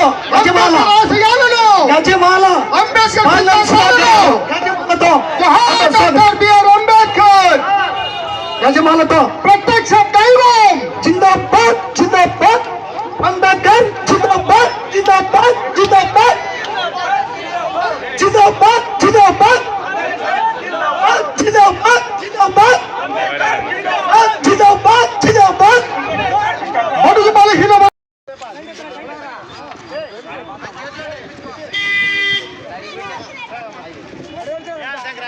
గజమాల ఆశయాలను గజమాల అంబేద్కర్ పాలన సిద్ధాంతాలను గజమాలతో జోహార్ డాక్టర్ బిఆర్ అంబేద్కర్ గజమాలతో ప్రత్యక్ష దైవం జిందాబాద్ జిందాబాద్ అంబేద్కర్ జిందాబాద్ జిందాబాద్ జిందాబాద్ జిందాబాద్ జిందాబాద్ జిందాబాద్ ಶಂಕರ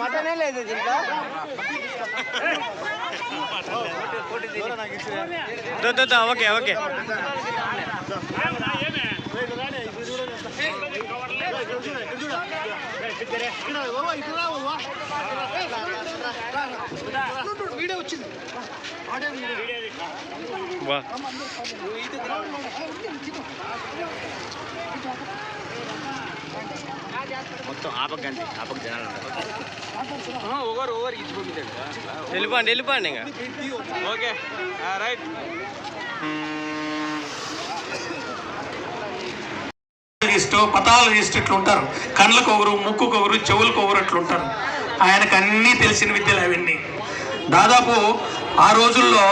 మటనే లేదు దీంట్లో ఓకే ఓకే వా మొత్తం ఆపక గంతి ఆపక జనాలు ఒకరు ఒకరు ఇచ్చిపోయిందండి వెళ్ళిపోండి వెళ్ళిపోండి ఇంకా. Okay right. పతాల ఇట్లా ఉంటారు కళ్ళకు ఒకరు ముక్కుకు ఒకరు చెవులకు ఒకరు అట్లా ఉంటారు ఆయనకు అన్నీ తెలిసిన విద్యలు అవన్నీ. దాదాపు ఆ రోజుల్లో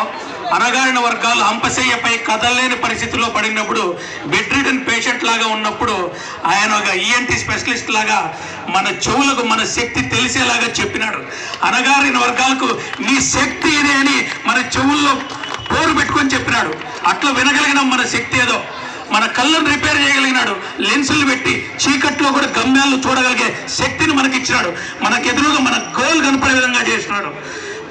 అనగారిన వర్గాలు అంపశయ్యపై కదలలేని పరిస్థితిలో పడినప్పుడు బెడ్ రిటర్న్ పేషెంట్ లాగా ఉన్నప్పుడు ఆయన ఒక ఈఎన్టీ స్పెషలిస్ట్ లాగా మన చెవులకు మన శక్తి తెలిసేలాగా చెప్పినాడు. అనగారిన వర్గాలకు నీ శక్తి ఇదే అని మన చెవుల్లో పోరు పెట్టుకొని చెప్పినాడు. అట్లా వినగలిగిన మన శక్తి ఏదో. మన కళ్ళను రిపేర్ చేయగలిగినాడు. లెన్సులు పెట్టి చీకట్లో కూడా గమ్యాలను చూడగలిగే శక్తిని మనకి ఇచ్చినాడు మనకు ఎదురుగా మన గోల్ కనపడే విధంగా చేసినాడు.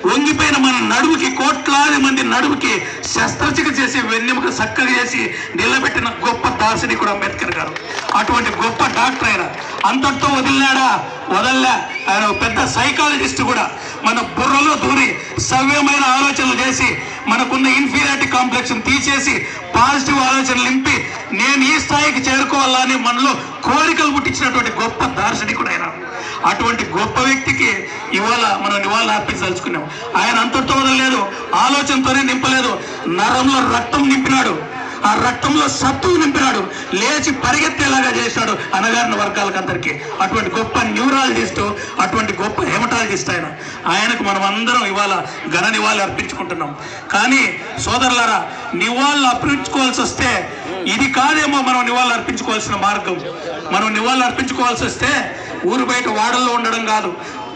వంగిపోయిన మన నడుముకి కోట్లాది మంది నడుముకి శస్త్రచిక చేసి వెన్నెముక చక్కగా చేసి నిలబెట్టిన గొప్ప దార్శనికుడు అంబేద్కర్ గారు. అటువంటి గొప్ప డాక్టర్ ఆయన. అంతటితో వదిలినాడా? వదల్లా. ఆయన ఒక పెద్ద సైకాలజిస్ట్ కూడా. మన బుర్రలో దూరి సవ్యమైన ఆలోచనలు చేసి మనకున్న ఇన్ఫీరియారిటీ కాంప్లెక్స్ తీసేసి పాజిటివ్ ఆలోచనలు నింపి నేను ఈ స్థాయికి చేరుకోవాలా అని మనలో కోరికలు పుట్టించినటువంటి గొప్ప దార్శనికుడు ఆయన. అటువంటి గొప్ప వ్యక్తికి ఇవాళ మనం నివాళులు అర్పించదలుచుకున్నాం. ఆయన అంతటితో వదలలేదు ఆలోచనతోనే నింపలేదు. నరంలో రక్తం నింపినాడు. ఆ రక్తంలో సత్తువు నింపినాడు. లేచి పరిగెత్తేలాగా చేశాడు అనగారిన వర్గాలకు అందరికీ అటువంటి గొప్ప న్యూరాలజిస్ట్ అటువంటి గొప్ప హెమటాలజిస్ట్ ఆయన. ఆయనకు మనం అందరం ఇవాళ ఘన నివాళి అర్పించుకుంటున్నాం. కానీ సోదరులారా నివాళులు అర్పించుకోవాల్సి వస్తే ఇది కాదేమో మనం నివాళులు అర్పించుకోవాల్సిన మార్గం. మనం నివాళులు అర్పించుకోవాల్సి వస్తే ఊరు బయట వాడల్లో ఉండడం కాదు.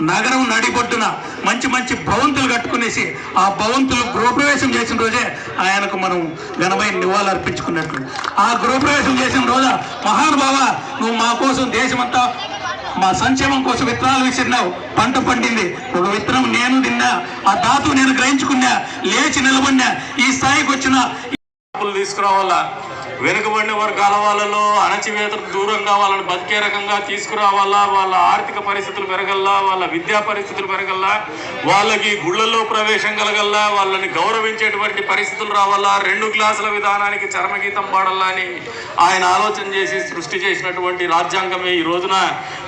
నగరం నడిబొడ్డున మంచి మంచి భవంతులు కట్టుకునేసి ఆ భవంతులు గృహప్రవేశం చేసిన రోజే ఆయనకు మనం ఘనమైన నివాళులు అర్పించుకున్నట్లు ఆ గృహప్రవేశం చేసిన రోజా మహానుభావ నువ్వు మా కోసం దేశమంతా మా సంక్షేమం కోసం విత్తనాలు విసిరినావు పంట పండింది ఒక విత్తనం నేను తిన్నా ఆ ధాతు నేను గ్రహించుకున్నా లేచి నిలబడినా ఈ స్థాయికి వచ్చిన తీసుకురావాలా? వెనుకబడిన వర్గాల వాళ్ళలో అణచివేతకు దూరంగా వాళ్ళని బతికే రకంగా తీసుకురావాలా? వాళ్ళ ఆర్థిక పరిస్థితులు పెరగల్లా? వాళ్ళ విద్యా పరిస్థితులు పెరగల్లా? వాళ్ళకి గుళ్ళల్లో ప్రవేశం కలగల్లా? వాళ్ళని గౌరవించేటువంటి పరిస్థితులు రావాలా? రెండు క్లాసుల విధానానికి చరమగీతం పాడల్లా అని ఆయన ఆలోచన చేసి సృష్టి చేసినటువంటి రాజ్యాంగమే ఈ రోజున.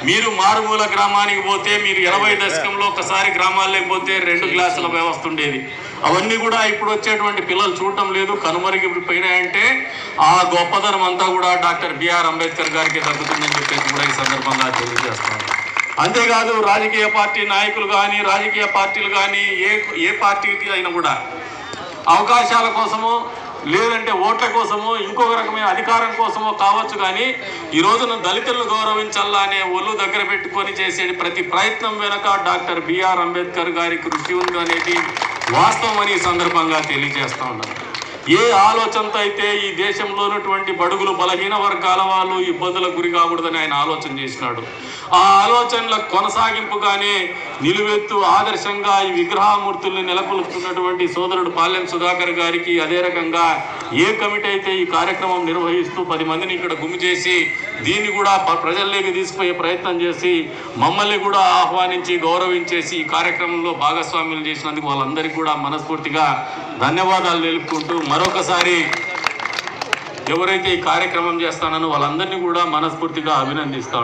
మీరు మారుమూల గ్రామానికి పోతే మీరు ఇరవై దశకంలో ఒకసారి గ్రామాల్లోకి పోతే రెండు క్లాసుల వ్యవస్థ ఉండేది. అవన్నీ కూడా ఇప్పుడు వచ్చేటువంటి పిల్లలు చూడటం లేదు కనుమరిగిపోయినాయంటే ఆ గొప్పతనం అంతా కూడా డాక్టర్ బిఆర్ అంబేద్కర్ గారికి దక్కుతుందని చెప్పేసి కూడా ఈ సందర్భంగా తెలియజేస్తాను అంతేకాదు రాజకీయ పార్టీ నాయకులు కానీ రాజకీయ పార్టీలు కానీ ఏ ఏ పార్టీకి అయినా కూడా అవకాశాల కోసమో లేదంటే ఓట్ల కోసము ఇంకొక రకమైన అధికారం కోసమో కావచ్చు కానీ ఈ రోజున దళితులను గౌరవించాలా అనే ఒళ్ళు దగ్గర పెట్టుకొని చేసే ప్రతి ప్రయత్నం వెనక డాక్టర్ బిఆర్ అంబేద్కర్ గారి కృషి ఉంది అనేది వాస్తవం అని ఈ సందర్భంగా తెలియజేస్తా ఉన్నాను. ఏ ఆలోచనతో అయితే ఈ దేశంలో ఉన్నటువంటి బడుగులు బలహీన వర్గాల వాళ్ళు ఇబ్బందులకు గురి కాకూడదని ఆయన ఆలోచన చేసినాడు. ఆ ఆలోచనల కొనసాగింపుగానే నిలువెత్తు ఆదర్శంగా ఈ విగ్రహమూర్తుల్ని నెలకొల్పుతున్నటువంటి సోదరుడు పాలెం సుధాకర్ గారికి అదే రకంగా ఏ కమిటీ అయితే ఈ కార్యక్రమం నిర్వహిస్తూ పది మందిని ఇక్కడ గుమి చేసి దీన్ని కూడా ప్రజల్లోకి తీసుకుపోయే ప్రయత్నం చేసి మమ్మల్ని కూడా ఆహ్వానించి గౌరవించేసి ఈ కార్యక్రమంలో భాగస్వామ్యం చేసినందుకు వాళ్ళందరికీ కూడా మనస్ఫూర్తిగా ధన్యవాదాలు తెలుపుకుంటూ మరొకసారి ఎవరైతే ఈ కార్యక్రమం చేస్తానో వాళ్ళందరినీ కూడా మనస్ఫూర్తిగా అభినందిస్తా